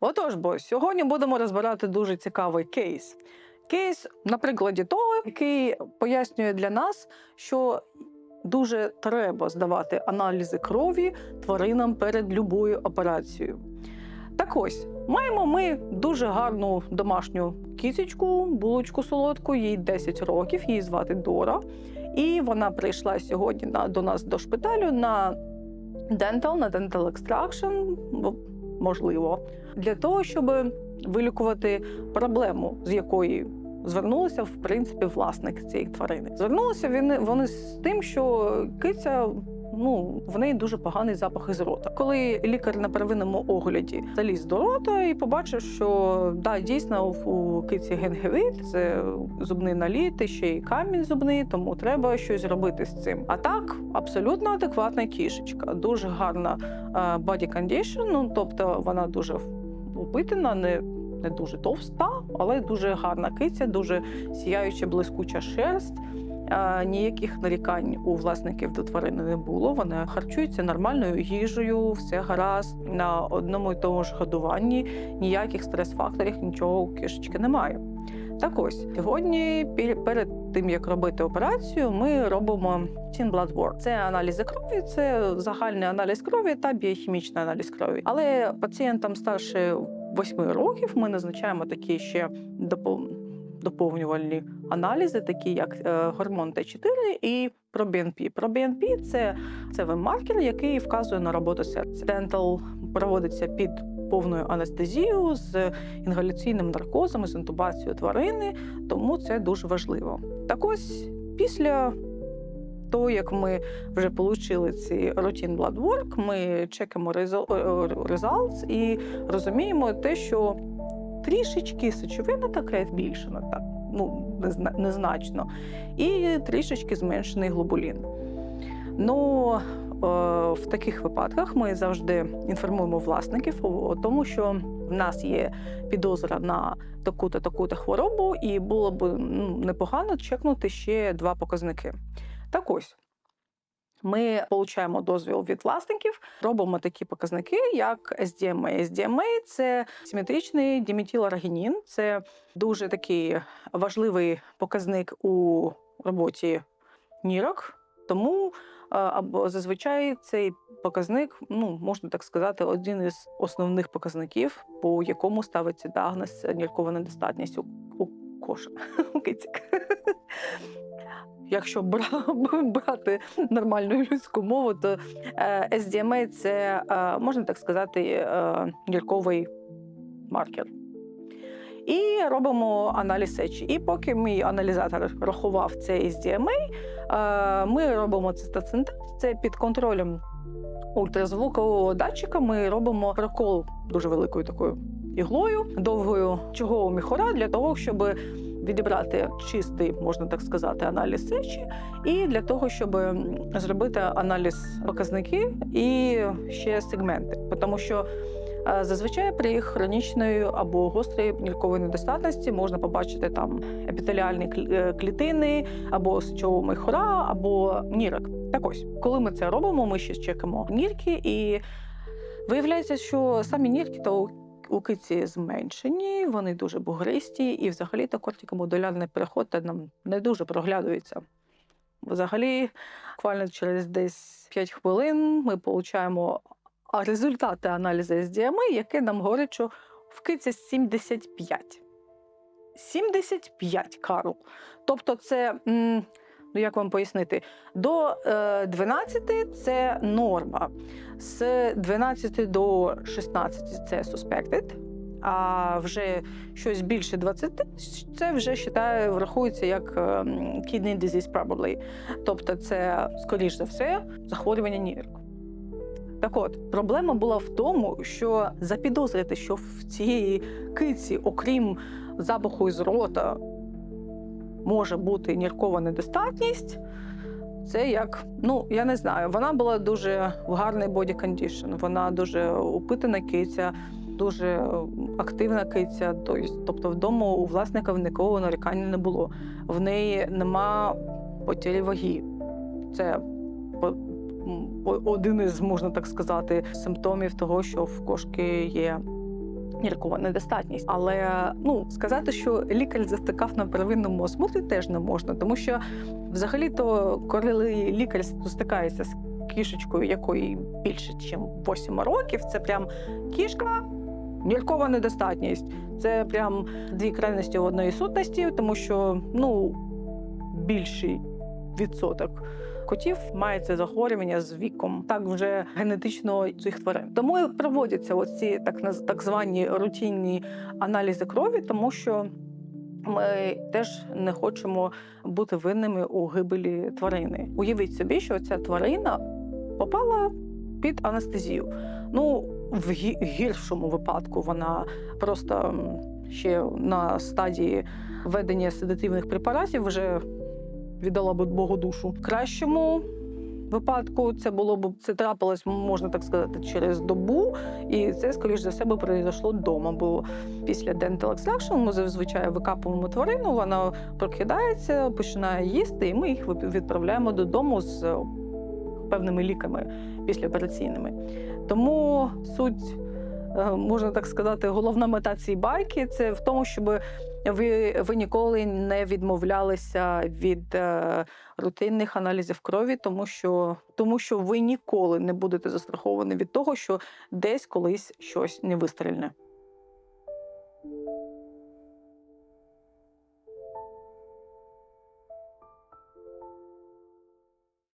Отож, бо сьогодні будемо розбирати дуже цікавий кейс. Кейс на прикладі того, який пояснює для нас, що дуже треба здавати аналізи крові тваринам перед любою операцією. Так ось, маємо ми дуже гарну домашню кісечку, булочку солодку, їй 10 років, її звати Дора. І вона прийшла сьогодні на, до нас до шпиталю на dental, на extraction, бо- можливо, для того, щоб вилікувати проблему, з якої звернулися в принципі власник цієї тварини. Звернулися вони, вони з тим, що киця. Ну, в неї дуже поганий запах із рота. Коли лікар на первинному огляді заліз до рота і побачив, що да, дійсно у- киці генгевит, це зубний наліт, ще й камінь зубний, тому треба щось робити з цим. А так, абсолютно адекватна кішечка, дуже гарна е, body condition, ну тобто вона дуже упитана, не, не дуже товста, але дуже гарна киця, дуже сіяюча, блискуча шерсть. Ніяких нарікань у власників до тварини не було. Вони харчуються нормальною їжею, все гаразд на одному і тому ж годуванні. Ніяких стрес-факторів, нічого у кишечки немає. Так ось сьогодні, перед тим як робити операцію, ми робимо Teen Blood Work. Це аналізи крові, це загальний аналіз крові та біохімічний аналіз крові. Але пацієнтам старше 8 років ми назначаємо такі ще допо- доповнювальні аналізи, такі як е, гормон Т4 і ProBNP. ProBNP – це, це маркер, який вказує на роботу серця. Дентал проводиться під повною анестезією з інгаляційним наркозом, з інтубацією тварини, тому це дуже важливо. Так ось після того, як ми вже отримали ці routine blood work, ми чекаємо резал- е, results і розуміємо те, що трішечки сечовина така збільшена, так ну незначно, і трішечки зменшений глобулін. Ну е, в таких випадках ми завжди інформуємо власників о тому, що в нас є підозра на таку-то таку-то хворобу, і було б ну, непогано чекнути ще два показники. Так ось. Ми отримуємо дозвіл від власників, робимо такі показники, як SDMA. SDMA – це симетричний діметиларгінін. Це дуже такий важливий показник у роботі нірок. Тому е, або зазвичай цей показник, ну можна так сказати, один із основних показників, по якому ставиться діагноз ніркова недостатність у, у коша у кицьок. Якщо брати нормальну людську мову, то е, SDMA – це е, можна так сказати е, маркер. І робимо аналіз сечі. І поки мій аналізатор рахував цей SDMA, ми робимо цистосинтез. Це під контролем ультразвукового датчика. Ми робимо прокол дуже великою такою іглою, довгою чого міхора для того, щоб відібрати чистий, можна так сказати, аналіз сечі, і для того, щоб зробити аналіз показників і ще сегменти. Тому що е, зазвичай при хронічної або гострій ніркової недостатності можна побачити там епітеліальні е, клітини, або сечового михора, або нірок. Так ось, коли ми це робимо, ми ще чекаємо нірки, і виявляється, що самі нірки то у киці зменшені, вони дуже бугристі, і взагалі то кортикомодулярний переход нам не дуже проглядується. Взагалі, буквально через десь 5 хвилин ми отримуємо результати аналізу SDMA, яке нам говорить, що в киці 75. 75 Карл. Тобто, це, м, ну як вам пояснити, до е, 12 це норма. З 12 до 16 це suspected, а вже щось більше 20 це вже вважаю, врахується як ем, kidney disease probably. Тобто, це, скоріш за все, захворювання нірок. Так от, проблема була в тому, що запідозрити, що в цієї киці, окрім запаху із рота, може бути ніркова недостатність. Це як, ну я не знаю, вона була дуже в гарний body condition, вона дуже упитана киця, дуже активна киця. Тобто, вдома у власника нікого нарікання не було. В неї нема потері ваги. Це один із, можна так сказати, симптомів того, що в кошки є ниркова недостатність. Але ну сказати, що лікар завтикав на первинному осмотрі, теж не можна, тому що взагалі-то, коли лікар стикається з кішечкою, якої більше, ніж 8 років, це прям кішка. Ніркова недостатність. Це прям дві крайності одної сутності, тому що ну більший відсоток котів має це захворювання з віком, так вже генетично цих тварин. Тому проводяться оці так так звані рутинні аналізи крові, тому що ми теж не хочемо бути винними у гибелі тварини. Уявіть собі, що ця тварина попала під анестезію. Ну, в гіршому випадку вона просто ще на стадії введення седативних препаратів вже віддала б Богу душу. В кращому випадку це було б це трапилось, можна так сказати, через добу, і це, скоріш за все, би произошло вдома. Бо після dental extraction ми зазвичай викапуємо тварину, вона прокидається, починає їсти, і ми їх відправляємо додому з певними ліками післяопераційними. Тому суть. Е, Можна так сказати, головна мета цієї байки це в тому, щоб ви, ви ніколи не відмовлялися від е, рутинних аналізів крові, тому що, тому що ви ніколи не будете застраховані від того, що десь колись щось не вистрільне.